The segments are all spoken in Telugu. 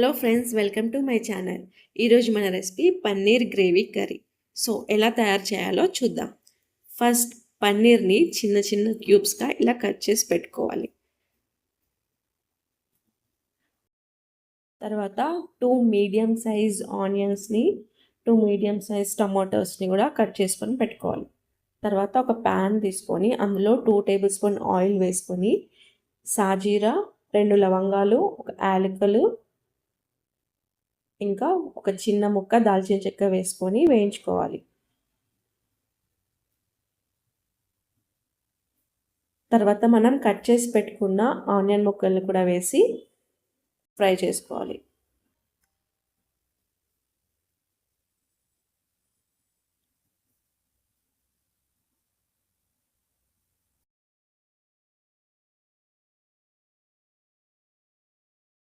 Hello friends welcome to my channel. ఈరోజు మన recipe paneer gravy curry. So ఎలా తయారు చేయాలో చూద్దాం. ఫస్ట్ పన్నీర్ని చిన్న చిన్న క్యూబ్స్గా ఇలా కట్ చేసి పెట్టుకోవాలి. తర్వాత టూ మీడియం సైజ్ ఆనియన్స్ని టూ మీడియం సైజ్ టమాటోస్ని కూడా కట్ చేసుకొని పెట్టుకోవాలి. తర్వాత ఒక ప్యాన్ తీసుకొని అందులో టూ టేబుల్ స్పూన్ ఆయిల్ వేసుకొని సాజీరా రెండు లవంగాలు ఒక యాలకులు ఇంకా ఒక చిన్న ముక్క దాల్చిన చెక్క వేసుకొని వేయించుకోవాలి. తర్వాత మనం కట్ చేసి పెట్టుకున్న ఆనియన్ ముక్కల్ని కూడా వేసి ఫ్రై చేసుకోవాలి.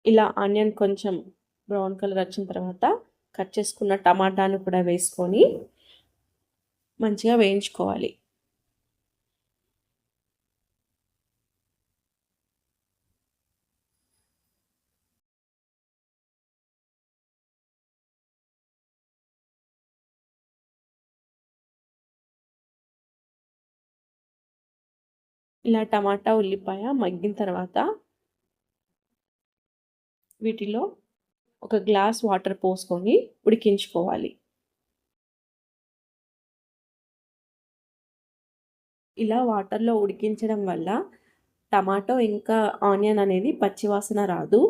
ఇలా ఆనియన్ కొంచెం బ్రౌన్ కలర్ వచ్చిన తర్వాత కట్ చేసుకున్న టమాటాను కూడా వేసుకొని మంచిగా వేయించుకోవాలి. ఇలా టమాటా ఉల్లిపాయ మగ్గిన తర్వాత వీటిలో ఒక గ్లాస్ వాటర్ పోసుకొని ఉడికించుకోవాలి. ఇలా వాటర్లో ఉడికించడం వల్ల టమాటో ఇంకా ఆనియన్ అనేది పచ్చివాసన రాదు.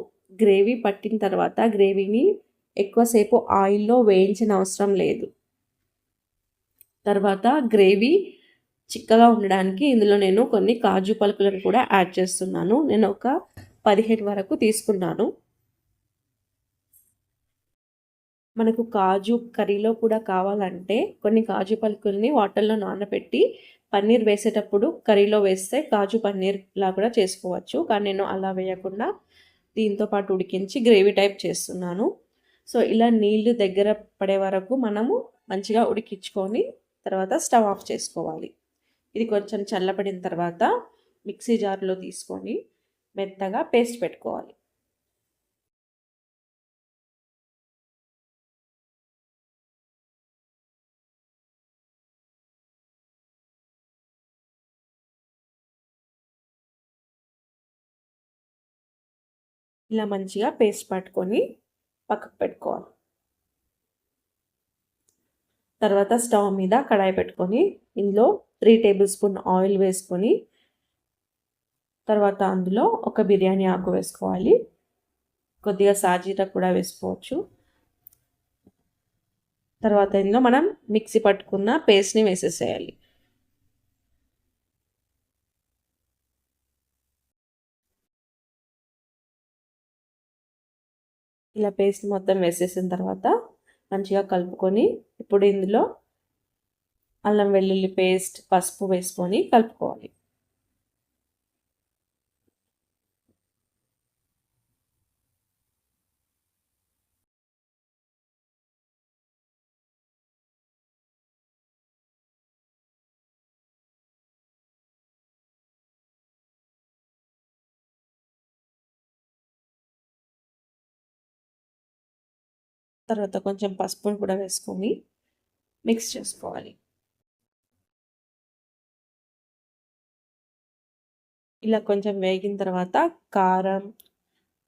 గ్రేవీ పట్టిన తర్వాత గ్రేవీని ఎక్కువసేపు ఆయిల్లో వేయించిన అవసరం లేదు. తర్వాత గ్రేవీ చిక్కగా ఉండడానికి ఇందులో నేను కొన్ని కాజు పలుకులను కూడా యాడ్ చేస్తున్నాను. నేను ఒక పదిహేను వరకు తీసుకున్నాను. మనకు కాజు కర్రీలో కూడా కావాలంటే కొన్ని కాజు పలుకుల్ని వాటర్లో నానబెట్టి పన్నీర్ వేసేటప్పుడు కర్రీలో వేస్తే కాజు పన్నీర్లా కూడా చేసుకోవచ్చు. కానీ నేను అలా వేయకుండా దీంతో పాటు ఉడికించి గ్రేవీ టైప్ చేస్తున్నాను. సో ఇలా నీళ్ళు దగ్గర పడే వరకు మనము మంచిగా ఉడికించుకొని తర్వాత స్టవ్ ఆఫ్ చేసుకోవాలి. ఇది కొంచెం చల్లబడిన తర్వాత మిక్సీ జార్లో తీసుకొని మెత్తగా పేస్ట్ పెట్టుకోవాలి. ఇలా మంచిగా పేస్ట్ పట్టుకొని పక్కకు పెట్టుకోవాలి. తర్వాత స్టవ్ మీద కడాయి పెట్టుకొని ఇందులో త్రీ టేబుల్ స్పూన్ ఆయిల్ వేసుకొని తర్వాత అందులో ఒక బిర్యానీ ఆకు వేసుకోవాలి. కొద్దిగా సాజీరా కూడా వేసుకోవచ్చు. తర్వాత ఇందులో మనం మిక్సీ పట్టుకున్న పేస్ట్ని వేసేసేయాలి. ఇలా పేస్ట్ మొత్తం వేసేసిన తర్వాత మంచిగా కలుపుకొని ఇప్పుడు ఇందులో అల్లం వెల్లుల్లి పేస్ట్ పసుపు వేసుకొని కలుపుకోవాలి. తర్వాత కొంచెం పసుపును కూడా వేసుకొని మిక్స్ చేసుకోవాలి. ఇలా కొంచెం వేగిన తర్వాత కారం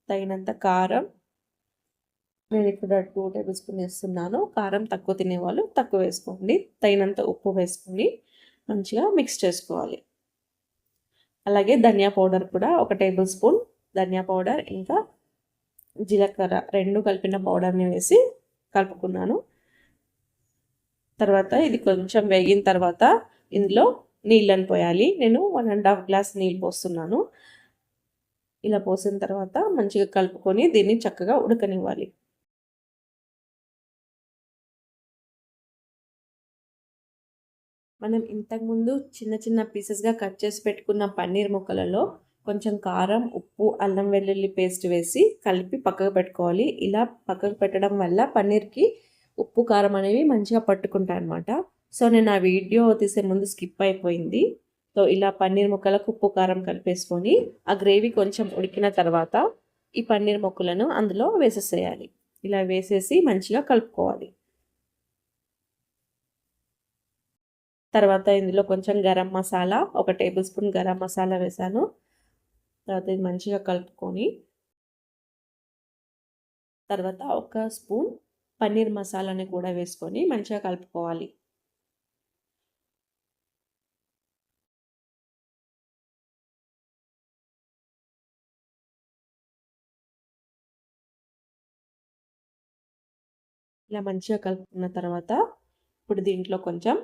తగినంత కారం నేను ఇక్కడ టూ టేబుల్ స్పూన్ వేస్తున్నాను. కారం తక్కువ తినేవాళ్ళు తక్కువ వేసుకోండి. తగినంత ఉప్పు వేసుకొని మంచిగా మిక్స్ చేసుకోవాలి. అలాగే ధనియా పౌడర్ కూడా ఒక టేబుల్ స్పూన్ ధనియా పౌడర్ ఇంకా జీలకర్ర రెండు కలిపిన పౌడర్ని వేసి కలుపుకున్నాను. తర్వాత ఇది కొంచెం వేగిన తర్వాత ఇందులో నీళ్ళని పోయాలి. నేను వన్ అండ్ హాఫ్ గ్లాస్ నీళ్ళు పోస్తున్నాను. ఇలా పోసిన తర్వాత మంచిగా కలుపుకొని దీన్ని చక్కగా ఉడకనివ్వాలి. మనం ఇంతకుముందు చిన్న చిన్న పీసెస్గా కట్ చేసి పెట్టుకున్న పన్నీర్ ముక్కలలో కొంచెం కారం ఉప్పు అల్లం వెల్లుల్లి పేస్ట్ వేసి కలిపి పక్కకు పెట్టుకోవాలి. ఇలా పక్కకు పెట్టడం వల్ల పన్నీర్కి ఉప్పు కారం అనేవి మంచిగా పట్టుకుంటాయి అనమాట సో నేను ఆ వీడియో తీసే ముందు స్కిప్ అయిపోయింది. సో ఇలా పన్నీర్ ముక్కలకు ఉప్పు కారం కలిపేసుకొని ఆ గ్రేవీ కొంచెం ఉడికిన తర్వాత ఈ పన్నీర్ మొక్కలను అందులో వేసేసేయాలి. ఇలా వేసేసి మంచిగా కలుపుకోవాలి. తర్వాత ఇందులో కొంచెం గరం మసాలా ఒక టేబుల్ స్పూన్ గరం మసాలా వేసాను. తర్వాత ఇది మంచిగా కలుపుకొని తర్వాత ఒక స్పూన్ పన్నీర్ మసాలాని కూడా వేసుకొని మంచిగా కలుపుకోవాలి. ఇలా మంచిగా కలుపుకున్న తర్వాత ఇప్పుడు దీంట్లో కొంచెం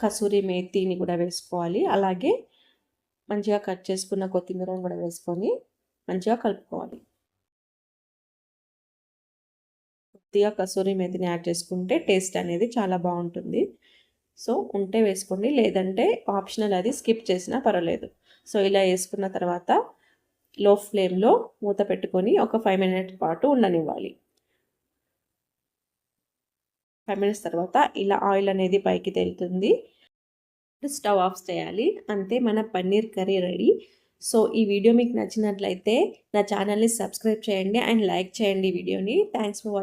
కసూరి మేతిని కూడా వేసుకోవాలి. అలాగే మంచిగా కట్ చేసుకున్న కొత్తిమీరను కూడా వేసుకొని మంచిగా కలుపుకోవాలి. కొద్దిగా కసూరి మేతిని యాడ్ చేసుకుంటే టేస్ట్ అనేది చాలా బాగుంటుంది. సో ఉంటే వేసుకోండి లేదంటే ఆప్షనల్ అది స్కిప్ చేసినా పర్వాలేదు. సో ఇలా వేసుకున్న తర్వాత లో ఫ్లేమ్లో మూత పెట్టుకొని ఒక ఫైవ్ మినిట్స్ పాటు ఉండనివ్వాలి. ఫైవ్ మినిట్స్ తర్వాత ఇలా ఆయిల్ అనేది పైకి తేలుతుంది. స్టవ్ ఆఫ్ చేయాలి. అంతే మన పన్నీర్ కర్రీ రెడీ. సో ఈ వీడియో మీకు నచ్చినట్లయితే నా ఛానల్ని సబ్స్క్రైబ్ చేయండి అండ్ లైక్ చేయండి వీడియోని. Thanks for